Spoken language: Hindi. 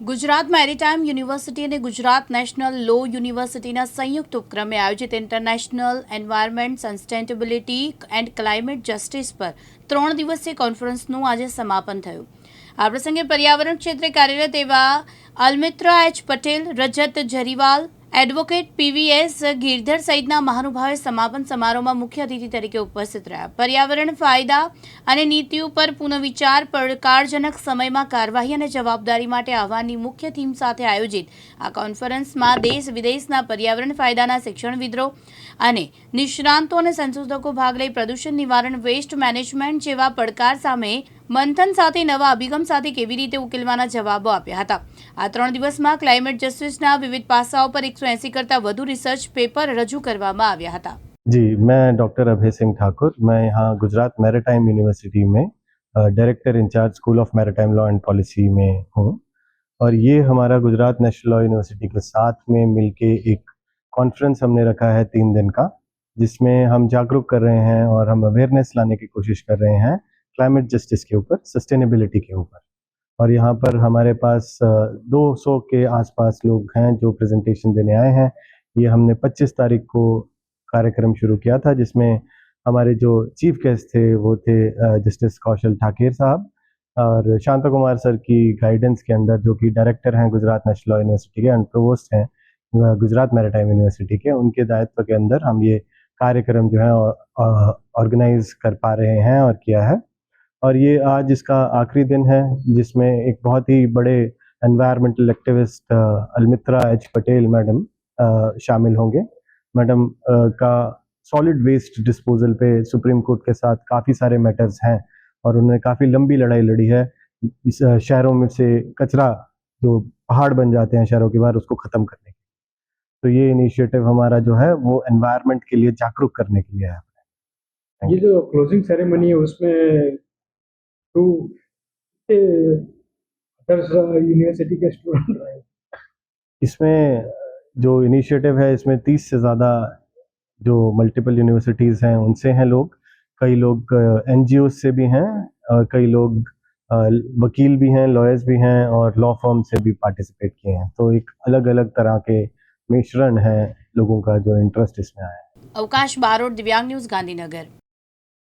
ગુજરાત મેરીટાઈમ યુનિવર્સિટી અને ગુજરાત નેશનલ લો યુનિવર્સિટીના સંયુક્ત ઉપક્રમે આયોજિત international environment sustainability and climate justice પર ત્રણ દિવસીય કોન્ફરન્સનું આજે સમાપન થયું. આ પ્રસંગે પર્યાવરણ ક્ષેત્રે કાર્યરત એવા Almitra H Patel, Rajat Jariwala advocate PVS Girdhar સહિતના મહાનુભાવે સમાપન સમારોહમાં મુખ્ય અતિથિ તરીકે ઉપસ્થિત રહ્યા. પર્યાવરણ ફાયદા અને નીતિ ઉપર પુનઃવિચાર, પડકારજનક સમયમાં કાર્યવાહી અને જવાબદારી માટે આહવાનની મુખ્ય થીમ સાથે આયોજિત આ કોન્ફરન્સમાં દેશ વિદેશના પર્યાવરણ ફાયદાના શિક્ષણવિદો અને નિષ્ણાંતો અને સંશોધકો ભાગ લઈ પ્રદૂષણ નિવારણ, વેસ્ટ મેનેજમેન્ટ જેવા પડકાર સામે મંથન સાથે નવા અભિગમ સાથે કેવી રીતે ઉકેલવાના જવાબો આપ્યા હતા આ ત્રણ દિવસમાં ક્લાઇમેટ જસ્ટિસના વિવિધ પાસાઓ પર એકસો એંસી કરતાં વધુ રિસર્ચ પેપર રજૂ કરવામાં આવ્યા હતા जी मैं डॉक्टर अभय सिंह ठाकुर मैं यहाँ गुजरात मैरिटाइम यूनिवर्सिटी में director in-charge school of maritime law and policy में हूँ और ये हमारा गुजरात नेशनल लॉ यूनिवर्सिटी के साथ में मिलके एक कॉन्फ्रेंस हमने रखा है तीन दिन का जिसमें हम जागरूक कर रहे हैं और हम अवेयरनेस लाने की कोशिश कर रहे हैं क्लाइमेट जस्टिस के ऊपर, सस्टेनेबिलिटी के ऊपर। और यहाँ पर हमारे पास दो सौ के आसपास लोग हैं जो प्रेजेंटेशन देने आए हैं। ये हमने 25 तारीख को कार्यक्रम शुरू किया था, जिसमें हमारे जो चीफ गेस्ट थे, वो थे जस्टिस कौशल ठाकेर साहब और शांता कुमार सर की गाइडेंस के अंदर, जो कि डायरेक्टर हैं गुजरात नेशनल लॉ यूनिवर्सिटी के एंड प्रोवोस्ट हैं गुजरात मैरिटाइम यूनिवर्सिटी के। उनके दायित्व के अंदर हम ये कार्यक्रम जो है ऑर्गेनाइज कर पा रहे हैं और किया है। और ये आज इसका आखिरी दिन है, जिसमें एक बहुत ही बड़े environmental activist Almitra H Patel madam शामिल होंगे। मैडम का सॉलिड वेस्ट डिस्पोजल पे सुप्रीम कोर्ट के साथ काफ़ी सारे मैटर्स हैं और उन्होंने काफ़ी लंबी लड़ाई लड़ी है। इस शहरों में से कचरा जो पहाड़ बन जाते हैं शहरों के बाहर, उसको ख़त्म करने के तो ये इनिशिएटिव हमारा जो है, वो एनवायरनमेंट के लिए जागरूक करने के लिए है। ये जो क्लोजिंग सेरेमनी है, उसमें यूनिवर्सिटी के स्टूडेंट रहे इसमें जो इनिशिएटिव है इसमें तीस से ज़्यादा जो मल्टीपल यूनिवर्सिटीज़ हैं उनसे हैं लोग। कई लोग eh, एन से भी हैं और कई लोग eh, वकील भी हैं लॉयर्स भी हैं और लॉ फॉर्म से भी पार्टिसिपेट किए हैं। तो एक अलग अलग तरह के मिश्रण है लोगों का जो इंटरेस्ट इसमें आया है। अवकाश बारोट दिव्यांग न्यूज़ गांधीनगर।